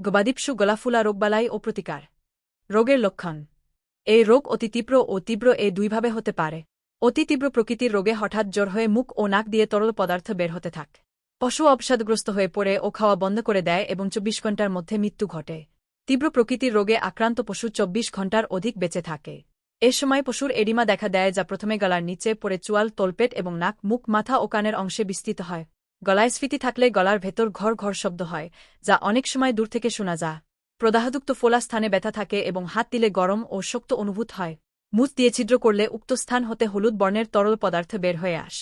গবাদিপশু গলাফুলা রোগবালাই ও প্রতিকার। রোগের লক্ষণ। এই রোগ অতি তীব্র ও তীব্র এ দুইভাবে হতে পারে। অতি তীব্র প্রকৃতির রোগে হঠাৎ জ্বর হয়ে মুখ ও নাক দিয়ে তরল পদার্থ বের হতে থাক। পশু অবসাদগ্রস্ত হয়ে পড়ে ও খাওয়া বন্ধ করে দেয় এবং চব্বিশ ঘণ্টার মধ্যে মৃত্যু ঘটে। তীব্র প্রকৃতির রোগে আক্রান্ত পশু চব্বিশ ঘণ্টার অধিক বেঁচে থাকে। এ সময় পশুর এডিমা দেখা দেয় যা প্রথমে গলার নিচে পড়ে চুয়াল, তলপেট এবং নাক, মুখ, মাথা ও কানের অংশে বিস্তৃত হয়। গলায় স্ফীতি থাকলে গলার ভেতর ঘর ঘর শব্দ হয়, যা অনেক সময় দূর থেকে শোনা যায়। প্রদাহযুক্ত ফোলা স্থানে ব্যথা থাকে এবং হাত দিলে গরম ও শক্ত অনুভূত হয়। মুখ দিয়ে ছিদ্র করলে উক্ত স্থান হতে হলুদ বর্ণের তরল পদার্থ বের হয়ে আস।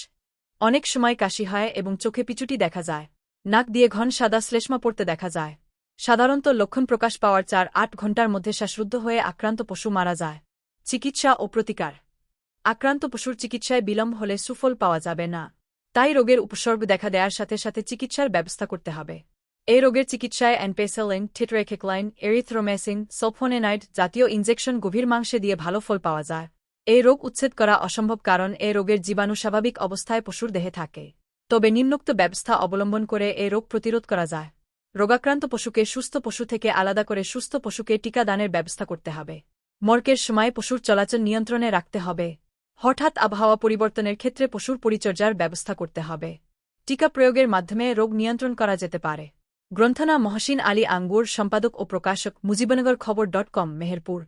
অনেক সময় কাশি হয় এবং চোখে পিচুটি দেখা যায়। নাক দিয়ে ঘন সাদা শ্লেষ্মা পড়তে দেখা যায়। সাধারণত লক্ষণ প্রকাশ পাওয়ার চার আট ঘণ্টার মধ্যে শ্বাসরুদ্ধ হয়ে আক্রান্ত পশু মারা যায়। চিকিৎসা ও প্রতিকার। আক্রান্ত পশুর চিকিৎসায় বিলম্ব হলে সুফল পাওয়া যাবে না। তাই রোগের উপসর্গ দেখা দেওয়ার সাথে সাথে চিকিৎসার ব্যবস্থা করতে হবে। এই রোগের চিকিৎসায় অ্যানপেসেলিন টিট্রেকেকলাইন এরিথ্রোমেসিন, সলফোনেনাইড জাতীয় ইনজেকশন গভীর মাংসে দিয়ে ভালো ফল পাওয়া যায়। এই রোগ উচ্ছেদ করা অসম্ভব কারণ এ রোগের জীবাণু স্বাভাবিক অবস্থায় পশুর দেহে থাকে। তবে নিম্নোক্ত ব্যবস্থা অবলম্বন করে এ রোগ প্রতিরোধ করা যায়। রোগাক্রান্ত পশুকে সুস্থ পশু থেকে আলাদা করে সুস্থ পশুকে টিকাদানের ব্যবস্থা করতে হবে। মর্কের সময় পশুর চলাচল নিয়ন্ত্রণে রাখতে হবে। হঠাৎ আবহাওয়া পরিবর্তনের ক্ষেত্রে পশুর পরিচর্যার ব্যবস্থা করতে হবে। টিকা প্রয়োগের মাধ্যমে রোগ নিয়ন্ত্রণ করা যেতে পারে। গ্রন্থনা মহসিন আলী আঙ্গুর, সম্পাদক ও প্রকাশক মুজিবনগর খবর ডট কম, মেহেরপুর।